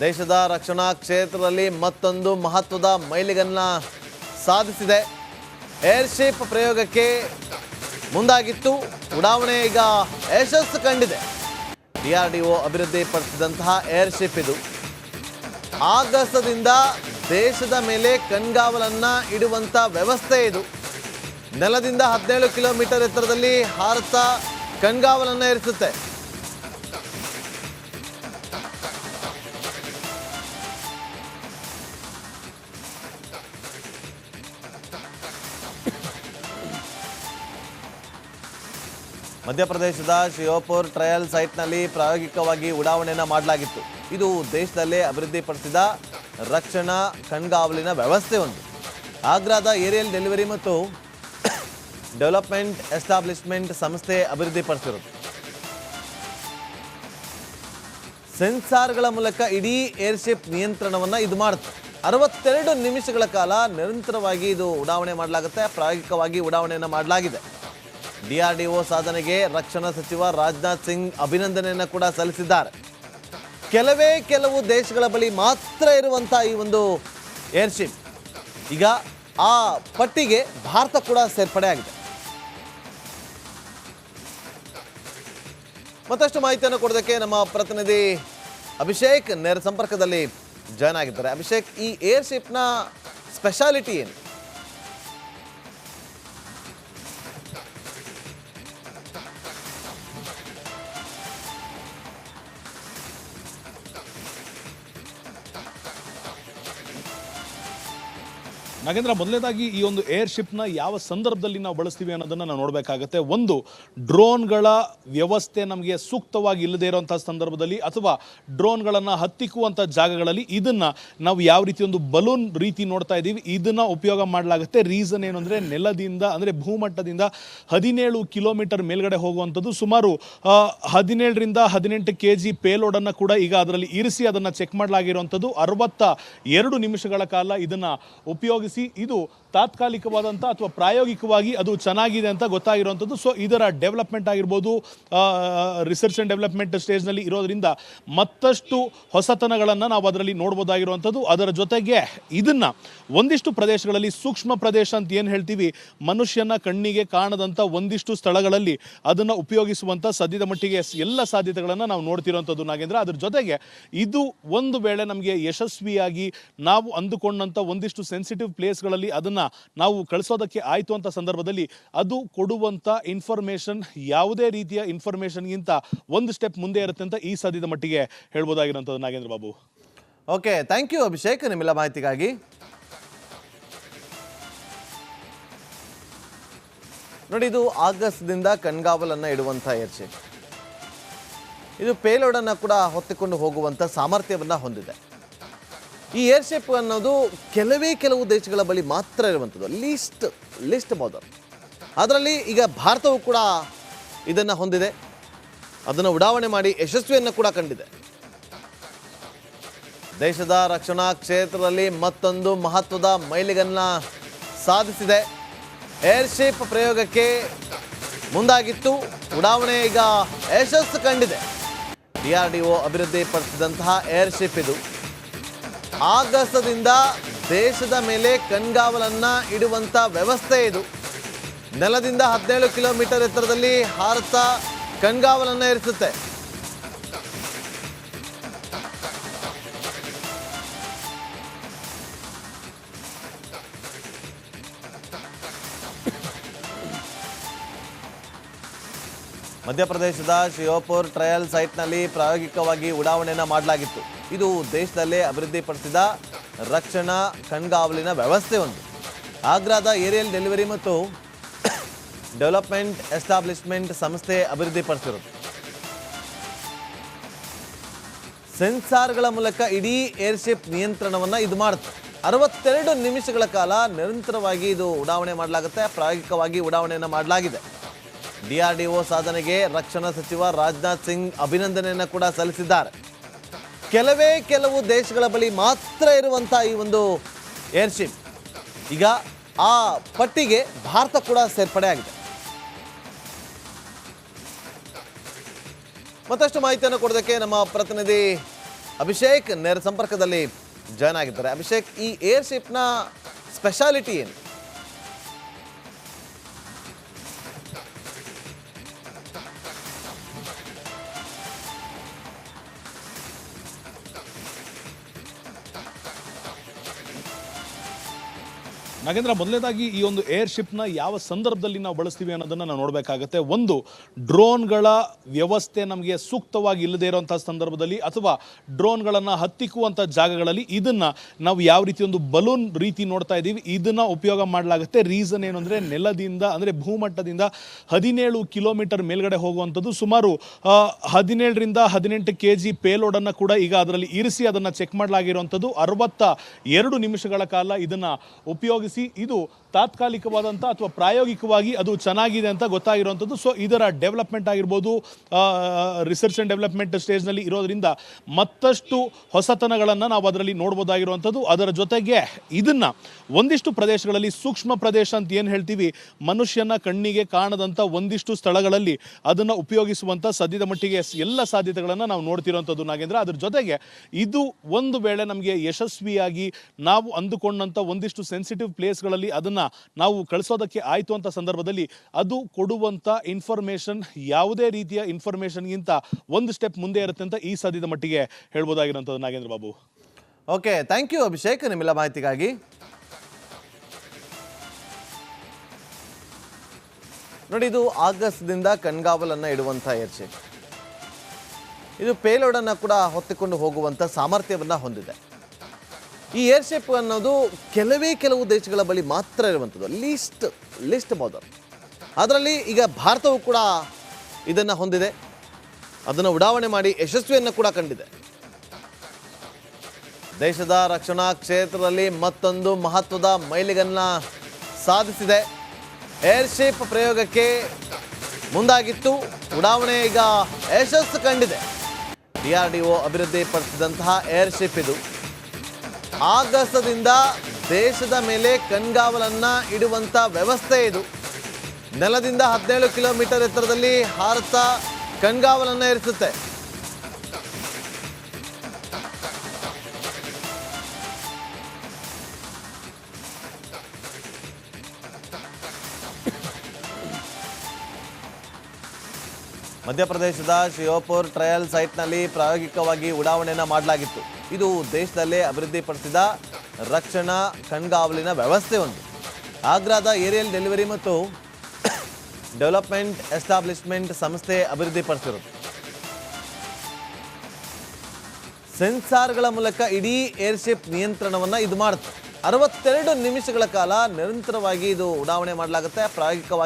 ದೇಶದ ರಕ್ಷಣಾ ಕ್ಷೇತ್ರದಲ್ಲಿ ಮತ್ತೊಂದು ಮಹತ್ವದ ಮೈಲಿಗನ್ನ ಸಾಧಿಸಿದೆ. ಏರ್ಶಿಪ್ ಪ್ರಯೋಗಕ್ಕೆ ಮುಂದಾಗಿತ್ತು. ಉಡಾವಣೆ ಈಗ ಯಶಸ್ಸು ಕಂಡಿದೆ. ಡಿಆರ್ಡಿಒ ಅಭಿವೃದ್ಧಿಪಡಿಸಿದಂತಹ ಏರ್ಶಿಪ್ ಇದು. ಆಗಸದಿಂದ ದೇಶದ ಮೇಲೆ ಕಣ್ಗಾವಲನ್ನ ಇಡುವಂತ ವ್ಯವಸ್ಥೆ ಇದು. ನೆಲದಿಂದ ಹದಿನೇಳು ಕಿಲೋಮೀಟರ್ ಎತ್ತರದಲ್ಲಿ ಹಾರತ ಕಣ್ಗಾವಲನ್ನ ಇರಿಸುತ್ತೆ ಮಧ್ಯಪ್ರದೇಶದ ಶಿಯೋಪುರ್ ಟ್ರಯಲ್ ಸೈಟ್ನಲ್ಲಿ ಪ್ರಾಯೋಗಿಕವಾಗಿ ಉಡಾವಣೆಯನ್ನು ಮಾಡಲಾಗಿತ್ತು. ಇದು ದೇಶದಲ್ಲೇ ಅಭಿವೃದ್ಧಿಪಡಿಸಿದ ರಕ್ಷಣಾ ಕಣ್ಗಾವಲಿನ ವ್ಯವಸ್ಥೆ ಒಂದು. ಆಗ್ರಾದ ಏರಿಯಲ್ ಡೆಲಿವರಿ ಮತ್ತು ಡೆವಲಪ್ಮೆಂಟ್ ಎಸ್ಟಾಬ್ಲಿಷ್ಮೆಂಟ್ ಸಂಸ್ಥೆ ಅಭಿವೃದ್ಧಿಪಡಿಸಿರೋದು ಸೆನ್ಸಾರ್ಗಳ ಮೂಲಕ ಇಡೀ ಏರ್ಶಿಪ್ ನಿಯಂತ್ರಣವನ್ನು ಇದು ಮಾಡುತ್ತೆ. ಅರವತ್ತೆರಡು ನಿಮಿಷಗಳ ಕಾಲ ನಿರಂತರವಾಗಿ ಇದು ಉಡಾವಣೆ ಮಾಡಲಾಗುತ್ತೆ, ಪ್ರಾಯೋಗಿಕವಾಗಿ ಉಡಾವಣೆಯನ್ನು ಮಾಡಲಾಗಿದೆ. ಡಿಆರ್ಡಿಒ ಸಾಧನೆಗೆ ರಕ್ಷಣಾ ಸಚಿವ ರಾಜನಾಥ್ ಸಿಂಗ್ ಅಭಿನಂದನೆಯನ್ನು ಕೂಡ ಸಲ್ಲಿಸಿದ್ದಾರೆ. ಕೆಲವೇ ಕೆಲವು ದೇಶಗಳ ಬಳಿ ಮಾತ್ರ ಇರುವಂಥ ಈ ಒಂದು ಏರ್ಶಿಪ್ ಈಗ ಆ ಪಟ್ಟಿಗೆ ಭಾರತ ಕೂಡ ಸೇರ್ಪಡೆ ಆಗಿದೆ. ಮತ್ತಷ್ಟು ಮಾಹಿತಿಯನ್ನು ಕೊಡೋದಕ್ಕೆ ನಮ್ಮ ಪ್ರತಿನಿಧಿ ಅಭಿಷೇಕ್ ನೇರ ಸಂಪರ್ಕದಲ್ಲಿ ಜಾಯ್ನ್ ಆಗಿದ್ದಾರೆ. ಅಭಿಷೇಕ್, ಈ ಏರ್ಶಿಪ್ನ ಸ್ಪೆಷಾಲಿಟಿ ಏನು? ನಾಗೇಂದ್ರ, ಮೊದಲನೇದಾಗಿ ಈ ಒಂದು ಏರ್ ಏರ್ಶಿಪ್ನ ಯಾವ ಸಂದರ್ಭದಲ್ಲಿ ನಾವು ಬಳಸ್ತೀವಿ ಅನ್ನೋದನ್ನ ನಾವು ನೋಡಬೇಕಾಗುತ್ತೆ. ಒಂದು, ಡ್ರೋನ್ಗಳ ವ್ಯವಸ್ಥೆ ನಮಗೆ ಸೂಕ್ತವಾಗಿ ಇಲ್ಲದೆ ಇರುವಂತಹ ಸಂದರ್ಭದಲ್ಲಿ ಅಥವಾ ಡ್ರೋನ್ಗಳನ್ನು ಹತ್ತಿಕ್ಕುವಂಥ ಜಾಗಗಳಲ್ಲಿ ಇದನ್ನ ನಾವು ಯಾವ ರೀತಿ ಒಂದು ಬಲೂನ್ ರೀತಿ ನೋಡ್ತಾ ಇದ್ದೀವಿ, ಇದನ್ನ ಉಪಯೋಗ ಮಾಡಲಾಗುತ್ತೆ. ರೀಸನ್ ಏನು ನೆಲದಿಂದ, ಅಂದರೆ ಭೂಮಟ್ಟದಿಂದ ಹದಿನೇಳು ಕಿಲೋಮೀಟರ್ ಮೇಲ್ಗಡೆ ಹೋಗುವಂಥದ್ದು. ಸುಮಾರು ಹದಿನೇಳರಿಂದ ಹದಿನೆಂಟು ಕೆ ಜಿ ಪೇಲೋಡನ್ನು ಕೂಡ ಈಗ ಅದರಲ್ಲಿ ಇರಿಸಿ ಅದನ್ನು ಚೆಕ್ ಮಾಡಲಾಗಿರುವಂಥದ್ದು ಅರವತ್ತ ಎರಡು ನಿಮಿಷಗಳ ಕಾಲ ಇದನ್ನು ಉಪಯೋಗಿಸಿ ಇದು ತಾತ್ಕಾಲಿಕವಾದಂಥ ಅಥವಾ ಪ್ರಾಯೋಗಿಕವಾಗಿ ಅದು ಚೆನ್ನಾಗಿದೆ ಅಂತ ಗೊತ್ತಾಗಿರುವಂಥದ್ದು. ಸೊ ಇದರ ಡೆವಲಪ್ಮೆಂಟ್ ಆಗಿರ್ಬೋದು ರಿಸರ್ಚ್ ಆ್ಯಂಡ್ ಡೆವಲಪ್ಮೆಂಟ್ ಸ್ಟೇಜ್ನಲ್ಲಿ ಇರೋದ್ರಿಂದ ಮತ್ತಷ್ಟು ಹೊಸತನಗಳನ್ನು ನಾವು ಅದರಲ್ಲಿ ನೋಡ್ಬೋದಾಗಿರುವಂಥದ್ದು. ಅದರ ಜೊತೆಗೆ ಇದನ್ನು ಒಂದಿಷ್ಟು ಪ್ರದೇಶಗಳಲ್ಲಿ, ಸೂಕ್ಷ್ಮ ಪ್ರದೇಶ ಅಂತ ಏನು ಹೇಳ್ತೀವಿ, ಮನುಷ್ಯನ ಕಣ್ಣಿಗೆ ಕಾಣದಂಥ ಒಂದಿಷ್ಟು ಸ್ಥಳಗಳಲ್ಲಿ ಅದನ್ನು ಉಪಯೋಗಿಸುವಂಥ ಸದ್ಯದ ಮಟ್ಟಿಗೆ ಎಲ್ಲ ಸಾಧ್ಯತೆಗಳನ್ನು ನಾವು ನೋಡ್ತಿರೋಂಥದ್ದು ನಾಗೇಂದ್ರ. ಅದ್ರ ಜೊತೆಗೆ ಇದು ಒಂದು ವೇಳೆ ನಮಗೆ ಯಶಸ್ವಿಯಾಗಿ ನಾವು ಅಂದುಕೊಂಡಂಥ ಒಂದಿಷ್ಟು ಸೆನ್ಸಿಟಿವ್ ಪ್ಲೇಸ್ಗಳಲ್ಲಿ ಅದನ್ನು ನಾವು ಕಳಿಸೋದಕ್ಕೆ ಆಯಿತು ಅಂತ ಸಂದರ್ಭದಲ್ಲಿ ಅದು ಕೊಡುವಂಥ ಇನ್ಫಾರ್ಮೇಷನ್ ಯಾವುದೇ ರೀತಿಯ ಇನ್ಫಾರ್ಮೇಷನ್ಗಿಂತ ಒಂದು ಸ್ಟೆಪ್ ಮುಂದೆ ಇರುತ್ತೆ ಅಂತ ಈ ಸದ್ಯದ ಮಟ್ಟಿಗೆ ಹೇಳ್ಬೋದಾಗಿರೋಂಥದ್ದು Nagendra Babu. Okay thank you Abhishek, ನಿಮ್ಮೆಲ್ಲ ಮಾಹಿತಿಗಾಗಿ. ನೋಡಿ, ಇದು ಆಗಸ್ಟ್ದಿಂದ ಕಣ್ಗಾವಲನ್ನು ಇಡುವಂಥ ಏರ್ಶಿಪ್ ಇದು ಪೇಲೋಡನ್ನು ಕೂಡ ಹೊತ್ತಿಕೊಂಡು ಹೋಗುವಂಥ ಸಾಮರ್ಥ್ಯವನ್ನು ಹೊಂದಿದೆ. ಈ ಏರ್ಶಿಪ್ ಅನ್ನೋದು ಕೆಲವೇ ಕೆಲವು ದೇಶಗಳ ಬಳಿ ಮಾತ್ರ ಇರುವಂಥದ್ದು ಲೀಸ್ಟ್ ಲಿಸ್ಟ್ ಮೋದರ್ ಅದರಲ್ಲಿ ಈಗ ಭಾರತವು ಕೂಡ ಇದನ್ನು ಹೊಂದಿದೆ. ಅದನ್ನು ಉಡಾವಣೆ ಮಾಡಿ ಯಶಸ್ವಿಯನ್ನು ಕೂಡ ಕಂಡಿದೆ. ದೇಶದ ರಕ್ಷಣಾ ಕ್ಷೇತ್ರದಲ್ಲಿ ಮತ್ತೊಂದು ಮಹತ್ವದ ಮೈಲಿಗನ್ನ ಸಾಧಿಸಿದೆ. ಏರ್ಶಿಪ್ ಪ್ರಯೋಗಕ್ಕೆ ಮುಂದಾಗಿತ್ತು. ಉಡಾವಣೆ ಈಗ ಯಶಸ್ಸು ಕಂಡಿದೆ. ಡಿಆರ್ಡಿಒ ಅಭಿವೃದ್ಧಿಪಡಿಸಿದಂತಹ ಏರ್ಶಿಪ್ ಇದು. ಆಗಸದಿಂದ ದೇಶದ ಮೇಲೆ ಕಣ್ಗಾವಲನ್ನ ಇಡುವಂತ ವ್ಯವಸ್ಥೆ ಇದು. ನೆಲದಿಂದ ಹದಿನೇಳು ಕಿಲೋಮೀಟರ್ ಎತ್ತರದಲ್ಲಿ ಹಾರತ ಕಣ್ಗಾವಲನ್ನ ಇರಿಸುತ್ತೆ ಮಧ್ಯಪ್ರದೇಶದ ಶಿಯೋಪುರ್ ಟ್ರಯಲ್ ಸೈಟ್ನಲ್ಲಿ ಪ್ರಾಯೋಗಿಕವಾಗಿ ಉಡಾವಣೆಯನ್ನು ಮಾಡಲಾಗಿತ್ತು. ಇದು ದೇಶದಲ್ಲೇ ಅಭಿವೃದ್ಧಿಪಡಿಸಿದ ರಕ್ಷಣಾ ಕಣ್ಗಾವಲಿನ ವ್ಯವಸ್ಥೆ ಒಂದು. ಆಗ್ರಾದ ಏರಿಯಲ್ ಡೆಲಿವರಿ ಮತ್ತು ಡೆವಲಪ್ಮೆಂಟ್ ಎಸ್ಟಾಬ್ಲಿಷ್ಮೆಂಟ್ ಸಂಸ್ಥೆ ಅಭಿವೃದ್ಧಿಪಡಿಸಿರೋದು ಸೆನ್ಸಾರ್ಗಳ ಮೂಲಕ ಇಡೀ ಏರ್ಶಿಪ್ ನಿಯಂತ್ರಣವನ್ನು ಇದು ಮಾಡುತ್ತೆ. ಅರವತ್ತೆರಡು ನಿಮಿಷಗಳ ಕಾಲ ನಿರಂತರವಾಗಿ ಇದು ಉಡಾವಣೆ ಮಾಡಲಾಗುತ್ತೆ. ಪ್ರಾಯೋಗಿಕವಾಗಿ ಉಡಾವಣೆಯನ್ನು ಮಾಡಲಾಗಿದೆ. ಡಿಆರ್ಡಿಒ ಸಾಧನೆಗೆ ರಕ್ಷಣಾ ಸಚಿವ ರಾಜನಾಥ್ ಸಿಂಗ್ ಅಭಿನಂದನೆಯನ್ನು ಕೂಡ ಸಲ್ಲಿಸಿದ್ದಾರೆ. ಕೆಲವೇ ಕೆಲವು ದೇಶಗಳ ಬಳಿ ಮಾತ್ರ ಇರುವಂಥ ಈ ಒಂದು ಏರ್ಶಿಪ್ ಈಗ ಆ ಪಟ್ಟಿಗೆ ಭಾರತ ಕೂಡ ಸೇರ್ಪಡೆ ಆಗಿದೆ. ಮತ್ತಷ್ಟು ಮಾಹಿತಿಯನ್ನು ಕೊಡೋದಕ್ಕೆ ನಮ್ಮ ಪ್ರತಿನಿಧಿ ಅಭಿಷೇಕ್ ನೇರ ಸಂಪರ್ಕದಲ್ಲಿ ಜಾಯ್ನ್ ಆಗಿದ್ದಾರೆ. ಅಭಿಷೇಕ್, ಈ ಏರ್ಶಿಪ್ನ ಸ್ಪೆಷಾಲಿಟಿ ಏನು? ನಾಗೇಂದ್ರ, ಮೊದಲನೇದಾಗಿ ಈ ಒಂದು ಏರ್ ಶಿಪ್ನ ಯಾವ ಸಂದರ್ಭದಲ್ಲಿ ನಾವು ಬಳಸ್ತೀವಿ ಅನ್ನೋದನ್ನ ನಾವು ನೋಡಬೇಕಾಗುತ್ತೆ. ಒಂದು, ಡ್ರೋನ್ಗಳ ವ್ಯವಸ್ಥೆ ನಮಗೆ ಸೂಕ್ತವಾಗಿ ಇಲ್ಲದೆ ಇರುವಂಥ ಸಂದರ್ಭದಲ್ಲಿ ಅಥವಾ ಡ್ರೋನ್ಗಳನ್ನು ಹತ್ತಿಕ್ಕುವಂಥ ಜಾಗಗಳಲ್ಲಿ ಇದನ್ನ ನಾವು ಯಾವ ರೀತಿ ಒಂದು ಬಲೂನ್ ರೀತಿ ನೋಡ್ತಾ ಇದ್ದೀವಿ, ಇದನ್ನ ಉಪಯೋಗ ಮಾಡಲಾಗುತ್ತೆ. ರೀಸನ್ ಏನು ನೆಲದಿಂದ, ಅಂದರೆ ಭೂಮಟ್ಟದಿಂದ ಹದಿನೇಳು ಕಿಲೋಮೀಟರ್ ಮೇಲ್ಗಡೆ ಹೋಗುವಂಥದ್ದು. ಸುಮಾರು ಹದಿನೇಳರಿಂದ ಹದಿನೆಂಟು ಕೆ ಜಿ ಪೇಲೋಡನ್ನು ಕೂಡ ಈಗ ಅದರಲ್ಲಿ ಇರಿಸಿ ಅದನ್ನು ಚೆಕ್ ಮಾಡಲಾಗಿರುವಂಥದ್ದು. ಅರವತ್ತ ಎರಡು ನಿಮಿಷಗಳ ಕಾಲ ಇದನ್ನು ಉಪಯೋಗಿಸಿ ಇದು ತಾತ್ಕಾಲಿಕವಾದಂಥ ಅಥವಾ ಪ್ರಾಯೋಗಿಕವಾಗಿ ಅದು ಚೆನ್ನಾಗಿದೆ ಅಂತ ಗೊತ್ತಾಗಿರುವಂಥದ್ದು ಸೊ ಇದರ ಡೆವಲಪ್ಮೆಂಟ್ ಆಗಿರ್ಬೋದು ರಿಸರ್ಚ್ ಆ್ಯಂಡ್ ಡೆವಲಪ್ಮೆಂಟ್ ಸ್ಟೇಜ್ನಲ್ಲಿ ಇರೋದರಿಂದ ಮತ್ತಷ್ಟು ಹೊಸತನಗಳನ್ನು ನಾವು ಅದರಲ್ಲಿ ನೋಡ್ಬೋದಾಗಿರುವಂಥದ್ದು. ಅದರ ಜೊತೆಗೆ ಇದನ್ನು ಒಂದಿಷ್ಟು ಪ್ರದೇಶಗಳಲ್ಲಿ, ಸೂಕ್ಷ್ಮ ಪ್ರದೇಶ ಅಂತ ಏನು ಹೇಳ್ತೀವಿ, ಮನುಷ್ಯನ ಕಣ್ಣಿಗೆ ಕಾಣದಂಥ ಒಂದಿಷ್ಟು ಸ್ಥಳಗಳಲ್ಲಿ ಅದನ್ನು ಉಪಯೋಗಿಸುವಂಥ ಸದ್ಯದ ಮಟ್ಟಿಗೆ ಎಲ್ಲ ಸಾಧ್ಯತೆಗಳನ್ನು ನಾವು ನೋಡ್ತಿರೋಂಥದ್ದು ನಾಗೇಂದ್ರ. ಅದ್ರ ಜೊತೆಗೆ ಇದು ಒಂದು ವೇಳೆ ನಮಗೆ ಯಶಸ್ವಿಯಾಗಿ ನಾವು ಅಂದುಕೊಂಡಂಥ ಒಂದಿಷ್ಟು ಸೆನ್ಸಿಟಿವ್ ಪ್ಲೇಸ್ಗಳಲ್ಲಿ ಅದನ್ನು ನಾವು ಕಳಿಸೋದಕ್ಕೆ ಆಯಿತು ಅಂತ ಸಂದರ್ಭದಲ್ಲಿ ಅದು ಕೊಡುವಂಥ ಇನ್ಫಾರ್ಮೇಷನ್ ಯಾವುದೇ ರೀತಿಯ ಇನ್ಫಾರ್ಮೇಷನ್ಗಿಂತ ಒಂದು ಸ್ಟೆಪ್ ಮುಂದೆ ಇರುತ್ತೆ ಅಂತ ಈ ಸದ್ಯದ ಮಟ್ಟಿಗೆ ಹೇಳ್ಬೋದಾಗಿರೋಂಥದ್ದು Nagendra Babu. Okay thank you Abhishek ನಿಮ್ಮೆಲ್ಲ ಮಾಹಿತಿಗಾಗಿ. ನೋಡಿ, ಇದು ಆಗಸ್ಟ್ದಿಂದ ಕಣ್ಗಾವಲನ್ನು ಇಡುವಂಥ ಏರ್ಶಿಪ್ ಇದು ಪೇಲೋಡನ್ನು ಕೂಡ ಹೊತ್ತಿಕೊಂಡು ಹೋಗುವಂಥ ಸಾಮರ್ಥ್ಯವನ್ನು ಹೊಂದಿದೆ. ಈ ಏರ್ಶಿಪ್ ಅನ್ನೋದು ಕೆಲವೇ ಕೆಲವು ದೇಶಗಳ ಬಳಿ ಮಾತ್ರ ಇರುವಂಥದ್ದು. ಲೀಸ್ಟ್ ಲಿಸ್ಟ್ ಮೋದರ್ ಅದರಲ್ಲಿ ಈಗ ಭಾರತವು ಕೂಡ ಇದನ್ನು ಹೊಂದಿದೆ. ಅದನ್ನು ಉಡಾವಣೆ ಮಾಡಿ ಯಶಸ್ವಿಯನ್ನು ಕೂಡ ಕಂಡಿದೆ. ದೇಶದ ರಕ್ಷಣಾ ಕ್ಷೇತ್ರದಲ್ಲಿ ಮತ್ತೊಂದು ಮಹತ್ವದ ಮೈಲಿಗನ್ನ ಸಾಧಿಸಿದೆ. ಏರ್ಶಿಪ್ ಪ್ರಯೋಗಕ್ಕೆ ಮುಂದಾಗಿತ್ತು. ಉಡಾವಣೆ ಈಗ ಯಶಸ್ಸು ಕಂಡಿದೆ. ಡಿಆರ್ಡಿಒ ಅಭಿವೃದ್ಧಿಪಡಿಸಿದಂತಹ ಏರ್ಶಿಪ್ ಇದು. ಆಗಸದಿಂದ ದೇಶದ ಮೇಲೆ ಕಣ್ಗಾವಲನ್ನ ಇಡುವಂತ ವ್ಯವಸ್ಥೆ ಇದು. ನೆಲದಿಂದ ಹದಿನೇಳು ಕಿಲೋಮೀಟರ್ ಎತ್ತರದಲ್ಲಿ ಹಾರತ ಕಣ್ಗಾವಲನ್ನ ಇರಿಸುತ್ತೆ ಮಧ್ಯಪ್ರದೇಶದ ಶಿವಪುರ್ ಟ್ರಯಲ್ ಸೈಟ್ನಲ್ಲಿ ಪ್ರಾಯೋಗಿಕವಾಗಿ ಉಡಾವಣೆಯನ್ನು ಮಾಡಲಾಗಿತ್ತು. ಇದು ದೇಶದಲ್ಲೇ ಅಭಿವೃದ್ಧಿಪಡಿಸಿದ ರಕ್ಷಣಾ ಕಣ್ಗಾವಲಿನ ವ್ಯವಸ್ಥೆ ಒಂದು. ಆಗ್ರಾದ ಏರಿಯಲ್ ಡೆಲಿವರಿ ಮತ್ತು ಡೆವಲಪ್ಮೆಂಟ್ ಎಸ್ಟಾಬ್ಲಿಷ್ಮೆಂಟ್ ಸಂಸ್ಥೆ ಅಭಿವೃದ್ಧಿಪಡಿಸಿರುತ್ತೆ ಸೆನ್ಸಾರ್ಗಳ ಮೂಲಕ ಇಡೀ ಏರ್ಶಿಪ್ ನಿಯಂತ್ರಣವನ್ನು ಇದು ಮಾಡುತ್ತೆ. ಅರವತ್ತೆರಡು ನಿಮಿಷಗಳ ಕಾಲ ನಿರಂತರವಾಗಿ ಇದು ಉಡಾವಣೆ ಮಾಡಲಾಗುತ್ತೆ. ಪ್ರಾಯೋಗಿಕವಾಗಿ